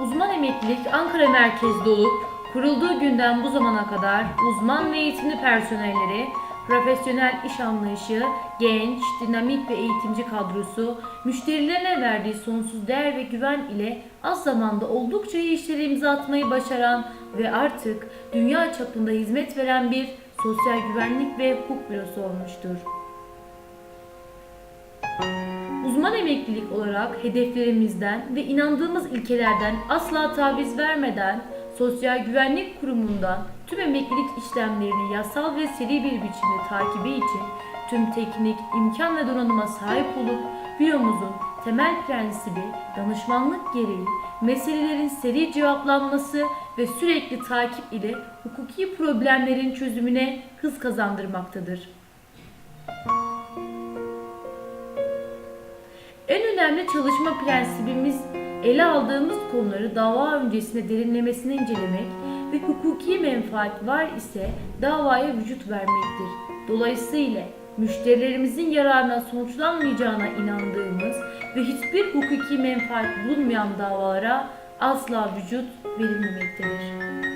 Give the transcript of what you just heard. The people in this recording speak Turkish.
Uzman emeklilik Ankara merkezli olup kurulduğu günden bu zamana kadar uzman ve eğitimli personelleri, profesyonel iş anlayışı, genç, dinamik ve eğitimci kadrosu, müşterilerine verdiği sonsuz değer ve güven ile az zamanda oldukça iyi işlere imza atmayı başaran ve artık dünya çapında hizmet veren bir sosyal güvenlik ve hukuk bürosu olmuştur. Uzman emeklilik olarak hedeflerimizden ve inandığımız ilkelerden asla taviz vermeden Sosyal Güvenlik Kurumu'ndan tüm emeklilik işlemlerini yasal ve seri bir biçimde takibi için tüm teknik, imkan ve donanıma sahip olup büromuzun temel prensibi danışmanlık gereği meselelerin seri cevaplanması ve sürekli takip ile hukuki problemlerin çözümüne hız kazandırmaktadır. En önemli çalışma prensibimiz ele aldığımız konuları dava öncesinde derinlemesine incelemek ve hukuki menfaat var ise davaya vücut vermektir. Dolayısıyla müşterilerimizin yararına sonuçlanmayacağına inandığımız ve hiçbir hukuki menfaat bulunmayan davalara asla vücut verilmemektedir.